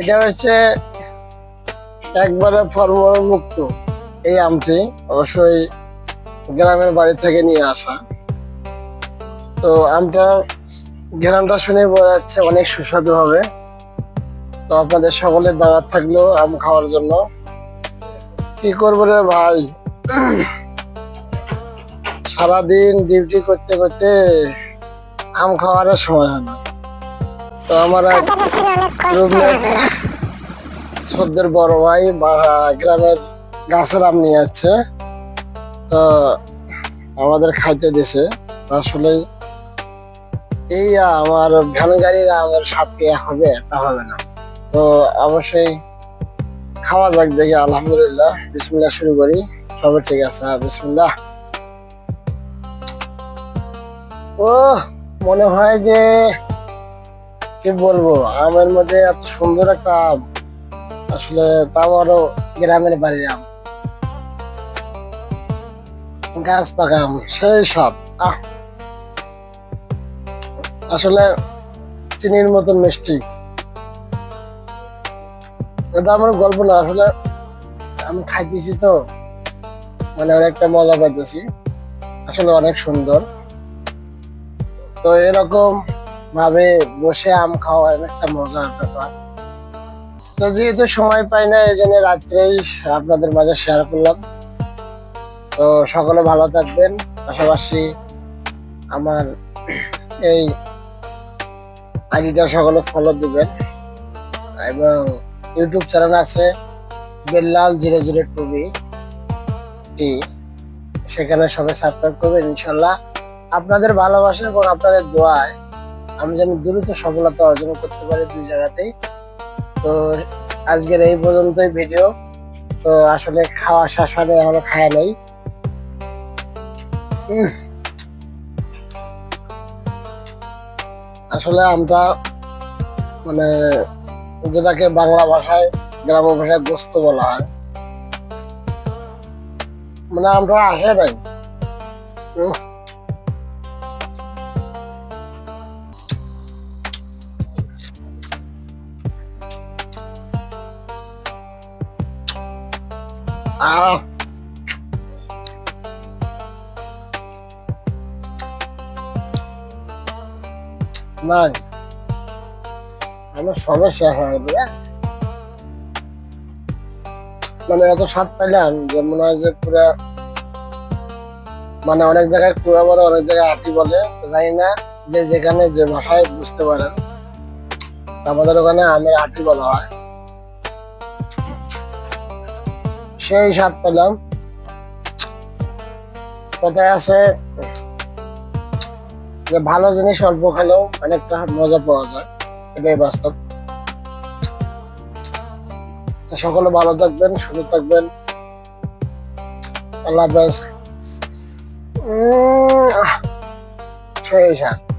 এটা হচ্ছে একবারে ফর্মল মুক্ত। এই আমটি অবশ্যই গ্রামের বাড়ি থেকে নিয়ে আসা। তো আমটার গ্রামটা শুনে বোঝা যাচ্ছে অনেক সুস্বাদু হবে তো আপনাদের সকলের দাওয়াত থাকল আম খাওয়ার জন্য। কি করব রে ভাই? সারাদিন ডিউটি করতে করতে আম খাওয়ার সময় হয় না। তো আমার সদ্যের বড় ভাই গ্রামের গাছের আম নিয়ে যাচ্ছে তো আমাদের খাইতে দিছে। আসলে এই আমার ভ্যান গাড়ির আমের সাথে হবে? তা হবে না। তো অবশ্যই খাওয়া যাক দেখি আলহামদুলিল্লাহ। বিসমিল্লাহ শুরু করি। সবে ঠিক আছে? হ্যাঁ বিসমিল্লাহ। ও মনে হয় যে কি বলব? আমের মধ্যে এত সুন্দর একটা আম। আসলে তাও আরও গ্রামের বাড়ির আম। গাছ পাকা আম, সেই আহ! আসলে চিনির মতন মিষ্টি। এটা আমার গল্প না, আসলে আমি খাইতেছি তো। মানে অনেকটা মজা পাইতেছি। আসলে অনেক সুন্দর। তো এরকম ভাবে বসে আম খাওয়া একটা মজার ব্যাপার। তো যেহেতু সময় পাই না, এই জন্য রাত্রেই আপনাদের মাঝে শেয়ার করলাম। তো সকলে ভালো থাকবেন। পাশাপাশি আমার এই আইডিটা সকলে ফলো দিবেন। এবং ইউটিউব চ্যানেল আছে Bellal zero zero two B T সেখানে সবাই সাবস্ক্রাইব করবেন ইনশাল্লাহ। আপনাদের ভালোবাসা এবং আপনাদের দোয়ায় আমি যেন দ্রুত সফলতা অর্জন করতে পারি দুই জায়গাতেই। তো আজকের এই পর্যন্তই ভিডিও তো আসলে খাওয়া শেষ হলে এখনও খায় নাই। আসলে আমরা মানে যেটাকে বাংলা ভাষায় গ্রাম ভাষায় গোস্ত বলা হয়। মানে আমরা আসে নাই। আহ নাই আমার শেষ হয়ে মানে এত স্বাদ পাইলাম যে মনে হয় যে পুরা মানে অনেক জায়গায় কুয়া বলে, অনেক জায়গায় আটি বলে, জানি না যে যেখানে যে ভাষায় বুঝতে পারেন। আমাদের ওখানে আমের আটি বলা হয়। সেই স্বাদ পেলাম। কথায় আছে যে ভালো জিনিস অল্প খেলেও অনেকটা মজা পাওয়া যায়। এটাই বাস্তব। সকলে ভালো থাকবেন, সুস্থ থাকবেন। আল্লাহ হাফেজ। সেই স্বাদ।